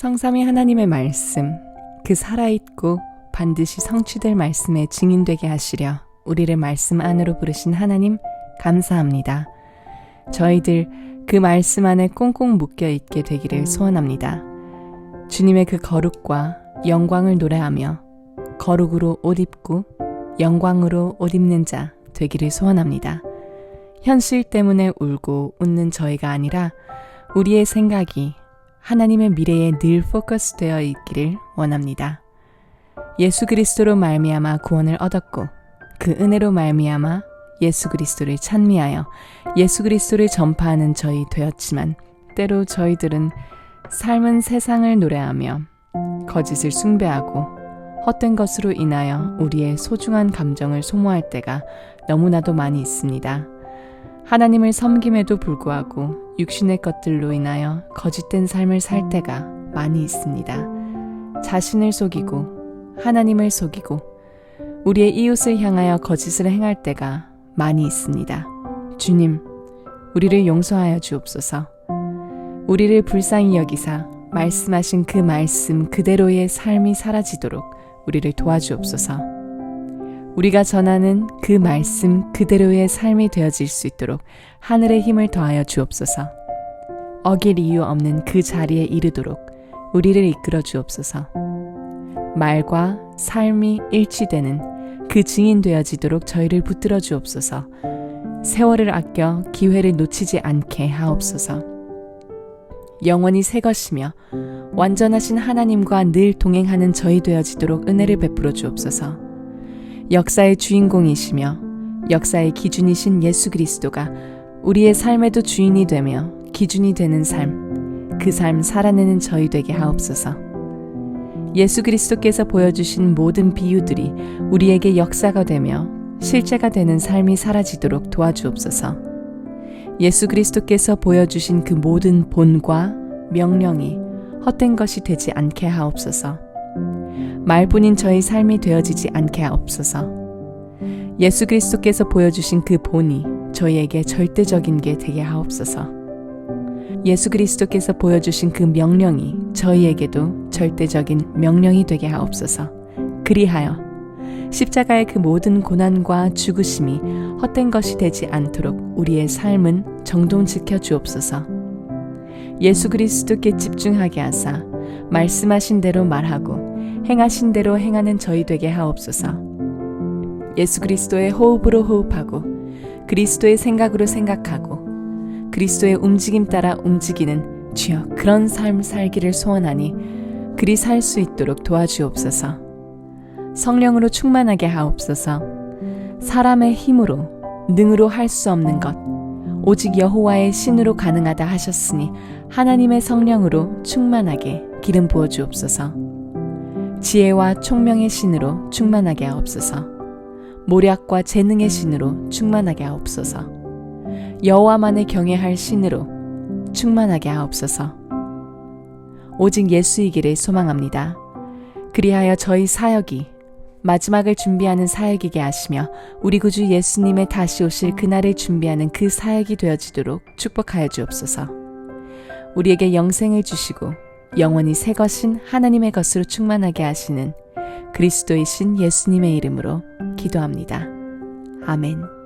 성삼위 하나님의 말씀, 그 살아있고 반드시 성취될 말씀에 증인되게 하시려 우리를 말씀 안으로 부르신 하나님, 감사합니다. 저희들 그 말씀 안에 꽁꽁 묶여 있게 되기를 소원합니다. 주님의 그 거룩과 영광을 노래하며 거룩으로 옷 입고 영광으로 옷 입는 자 되기를 소원합니다. 현실 때문에 울고 웃는 저희가 아니라 우리의 생각이 하나님의 미래에 늘 포커스되어 있기를 원합니다. 예수 그리스도로 말미암아 구원을 얻었고 그 은혜로 말미암아 예수 그리스도를 찬미하여 예수 그리스도를 전파하는 저희 되었지만 때로 저희들은 삶은 세상을 노래하며 거짓을 숭배하고 헛된 것으로 인하여 우리의 소중한 감정을 소모할 때가 너무나도 많이 있습니다. 하나님을 섬김에도 불구하고 육신의 것들로 인하여 거짓된 삶을 살 때가 많이 있습니다. 자신을 속이고 하나님을 속이고 우리의 이웃을 향하여 거짓을 행할 때가 많이 있습니다. 주님, 우리를 용서하여 주옵소서. 우리를 불쌍히 여기사 말씀하신 그 말씀 그대로의 삶이 사라지도록 우리를 도와주옵소서. 우리가 전하는 그 말씀 그대로의 삶이 되어질 수 있도록 하늘의 힘을 더하여 주옵소서. 어길 이유 없는 그 자리에 이르도록 우리를 이끌어 주옵소서. 말과 삶이 일치되는 그 증인 되어지도록 저희를 붙들어 주옵소서. 세월을 아껴 기회를 놓치지 않게 하옵소서. 영원히 새 것이며 완전하신 하나님과 늘 동행하는 저희 되어지도록 은혜를 베풀어 주옵소서. 역사의 주인공이시며 역사의 기준이신 예수 그리스도가 우리의 삶에도 주인이 되며 기준이 되는 삶, 그 삶 살아내는 저희 되게 하옵소서. 예수 그리스도께서 보여주신 모든 비유들이 우리에게 역사가 되며 실제가 되는 삶이 사라지도록 도와주옵소서. 예수 그리스도께서 보여주신 그 모든 본과 명령이 헛된 것이 되지 않게 하옵소서. 말뿐인 저희 삶이 되어지지 않게 하옵소서. 예수 그리스도께서 보여주신 그 본이 저희에게 절대적인 게 되게 하옵소서. 예수 그리스도께서 보여주신 그 명령이 저희에게도 절대적인 명령이 되게 하옵소서. 그리하여 십자가의 그 모든 고난과 죽으심이 헛된 것이 되지 않도록 우리의 삶은 정돈 지켜 주옵소서. 예수 그리스도께 집중하게 하사 말씀하신 대로 말하고 행하신 대로 행하는 저희 되게 하옵소서. 예수 그리스도의 호흡으로 호흡하고 그리스도의 생각으로 생각하고 그리스도의 움직임 따라 움직이는 주여 그런 삶 살기를 소원하니 그리 살 수 있도록 도와주옵소서. 성령으로 충만하게 하옵소서. 사람의 힘으로 능으로 할 수 없는 것 오직 여호와의 신으로 가능하다 하셨으니 하나님의 성령으로 충만하게 기름 부어 주옵소서. 지혜와 총명의 신으로 충만하게 하옵소서. 모략과 재능의 신으로 충만하게 하옵소서. 여호와만을 경외할 신으로 충만하게 하옵소서. 오직 예수이기를 소망합니다. 그리하여 저희 사역이 마지막을 준비하는 사역이게 하시며 우리 구주 예수님의 다시 오실 그날을 준비하는 그 사역이 되어지도록 축복하여 주옵소서. 우리에게 영생을 주시고 영원히 새 것인 하나님의 것으로 충만하게 하시는 그리스도이신 예수님의 이름으로 기도합니다. 아멘.